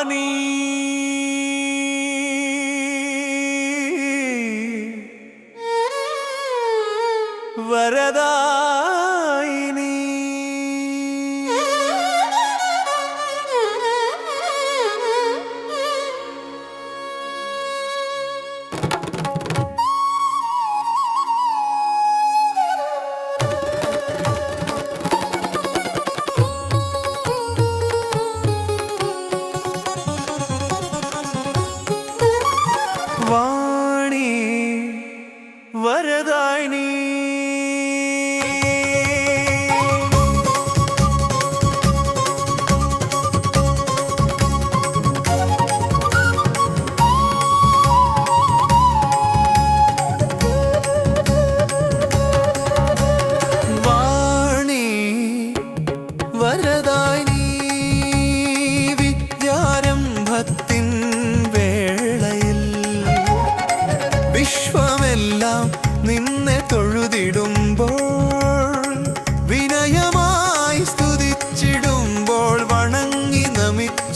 Bhavani വരദായിനി.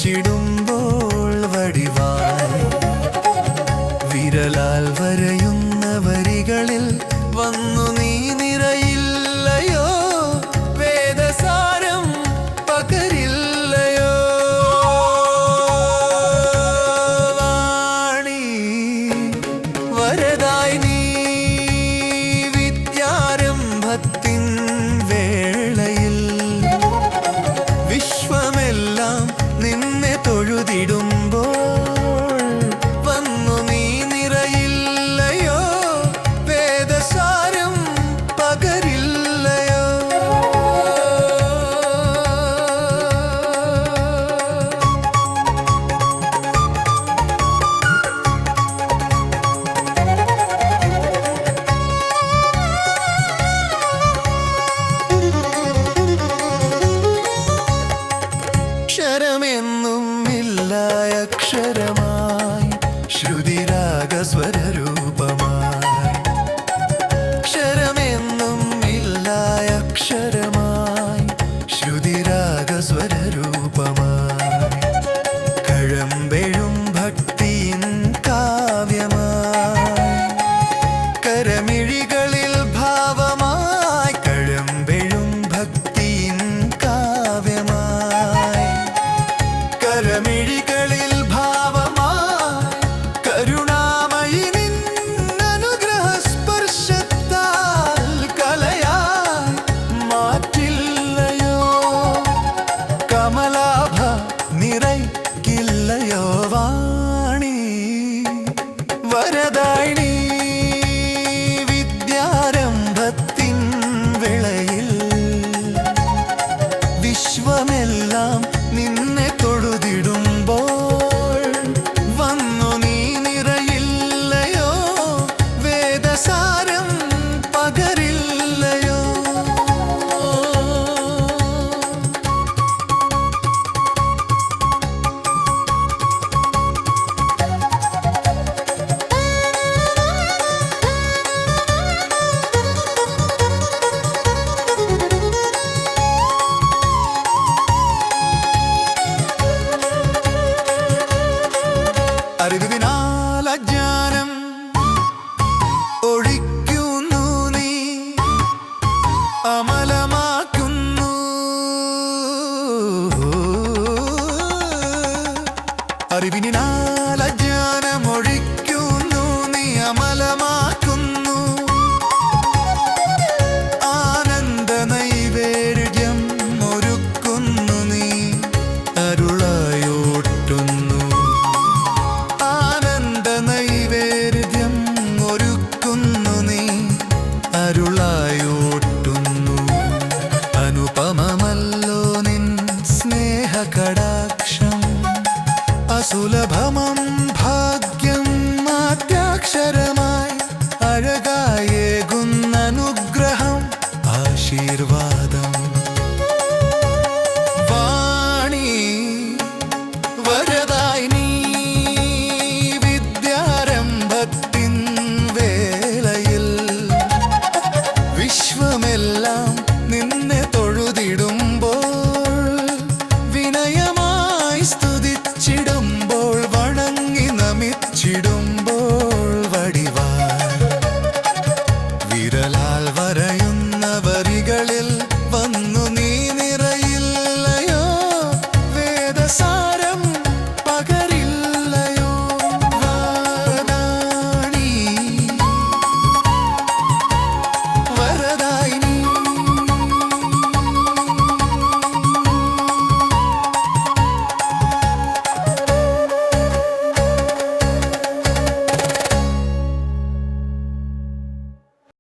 you know. ശ്രുതിരാഗസ്വരൂപമായി വരദായിനി அறிவினா സമം ഭാഗ്യം മാറ്റാക്ഷരമായി അഴകായേകുന്ന അനുഗ്രഹം ആശീർവാദം. വാണി വരതായി നീ വിദ്യാരംഭത്തിൻ വേളയിൽ വിശ്വമെല്ലാം